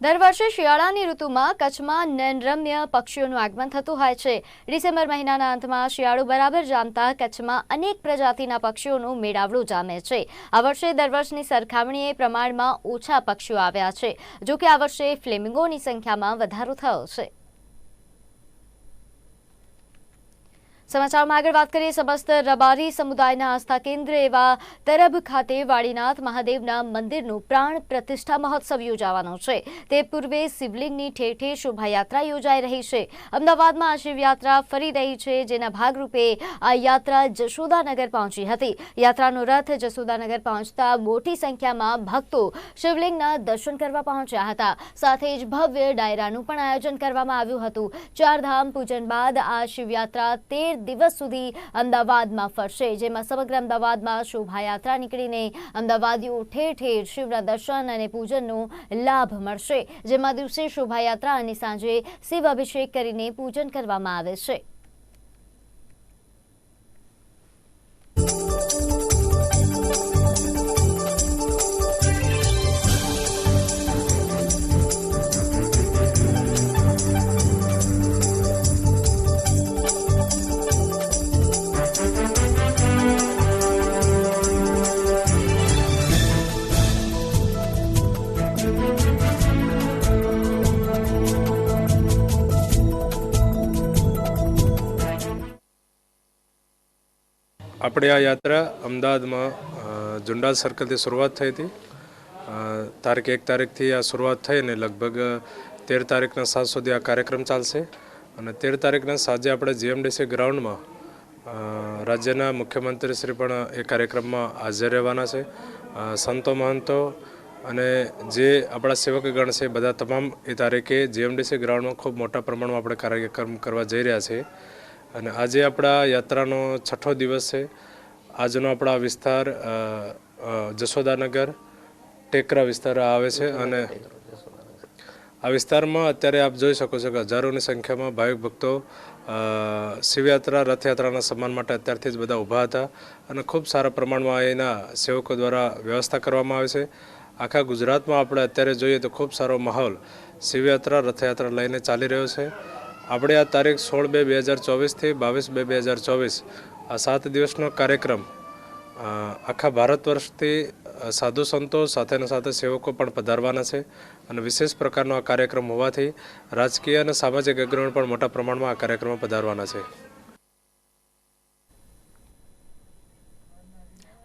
દર વર્ષે શિયાળાની ઋતુમાં કચ્છમાં નયનરમ્ય પક્ષીઓનું આગમન થતું હોય છે. ડિસેમ્બર મહિનાના અંતમાં શિયાળો બરાબર જામતા કચ્છમાં અનેક પ્રજાતિના પક્ષીઓનું મેળાવડું જામે છે. આ વર્ષે દર વર્ષની સરખામણીએ પ્રમાણમાં ઓછા પક્ષીઓ આવ્યા છે, જોકે આ વર્ષે ફ્લેમિંગોની સંખ્યામાં વધારો થયો છે. સમાચારમાં આગળ વાત કરીએ, સમસ્ત રબારી સમુદાયના આસ્થા કેન્દ્ર એવા તરબ ખાતે વાડીનાથ મહાદેવના મંદિરનું પ્રાણ પ્રતિષ્ઠા મહોત્સવ યોજાવાનો છે. તે પૂર્વે શિવલિંગની ઠેર ઠેર શોભાયાત્રા યોજાઈ રહી છે. અમદાવાદમાં આ શિવયાત્રા ફરી રહી છે, જેના ભાગરૂપે આ યાત્રા જશોદાનગર પહોંચી હતી. યાત્રાનો રથ જશોદાનગર પહોંચતા મોટી સંખ્યામાં ભક્તો શિવલિંગના દર્શન કરવા પહોંચ્યા હતા. સાથે જ ભવ્ય ડાયરાનું પણ આયોજન કરવામાં આવ્યું હતું. ચારધામ પૂજન બાદ આ શિવયાત્રા તેર દિવસ સુધી અમદાવાદમાં ફરશે, જેમાં સમગ્ર અમદાવાદમાં શોભાયાત્રા નીકળીને અમદાવાદીઓ ઠેર ઠેર શિવના દર્શન અને પૂજનનો લાભ મળશે, જેમાં દિવસે શોભાયાત્રા અને સાંજે શિવ અભિષેક કરીને પૂજન કરવામાં આવે છે. આપણી આ યાત્રા અમદાવાદમાં જુંડાલ સર્કલથી શરૂઆત થઈ હતી. તારીખ એક તારીખથી આ શરૂઆત થઈ અને લગભગ તેર તારીખના સાંજ સુધી આ કાર્યક્રમ ચાલશે. અને તેર તારીખના સાંજે આપણે જીએમડીસી ગ્રાઉન્ડમાં રાજ્યના મુખ્યમંત્રી શ્રી પણ એ કાર્યક્રમમાં હાજર રહેવાના છે. સંતો મહંતો અને જે આપણા સેવકગણ છે બધા તમામ એ તારીખે જીએમડીસી ગ્રાઉન્ડમાં ખૂબ મોટા પ્રમાણમાં આપણે કાર્યક્રમ કરવા જઈ રહ્યા છીએ અને આજે આપણા યાત્રાનો છઠ્ઠો દિવસ છે. આજનો આપણા વિસ્તાર જશોદાનગર, ટેકરા વિસ્તાર આવે છે અને આ વિસ્તારમાં અત્યારે આપ જોઈ શકો છો કે હજારોની સંખ્યામાં ભાવિક ભક્તો શિવયાત્રા, રથયાત્રાના સન્માન માટે અત્યારથી જ બધા ઊભા હતા અને ખૂબ સારા પ્રમાણમાં એના સેવકો દ્વારા વ્યવસ્થા કરવામાં આવે છે. આખા ગુજરાતમાં આપણે અત્યારે જોઈએ તો ખૂબ સારો માહોલ શિવયાત્રા, રથયાત્રા લઈને ચાલી રહ્યો છે. આપણે આ તારીખ સોળ બે બે હજાર ચોવીસથી બાવીસ બે બે હજાર ચોવીસ, આ સાત દિવસનો કાર્યક્રમ આખા ભારત વર્ષથી સાધુ સંતો સાથેના સાથે સેવકો પણ પધારવાના છે અને વિશેષ પ્રકારનો આ કાર્યક્રમ હોવાથી રાજકીય અને સામાજિક અગ્રણી પણ મોટા પ્રમાણમાં આ કાર્યક્રમમાં પધારવાના છે.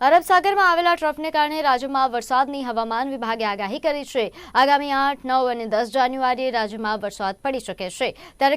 અરબ સાગરમાં આવેલા ટ્રફને કારણે રાજ્યમાં વરસાદની હવામાન વિભાગે આગાહી કરી છે. આગામી આઠ, નવ અને દસ જાન્યુઆરીએ રાજ્યમાં વરસાદ પડી શકે છે. ત્યારે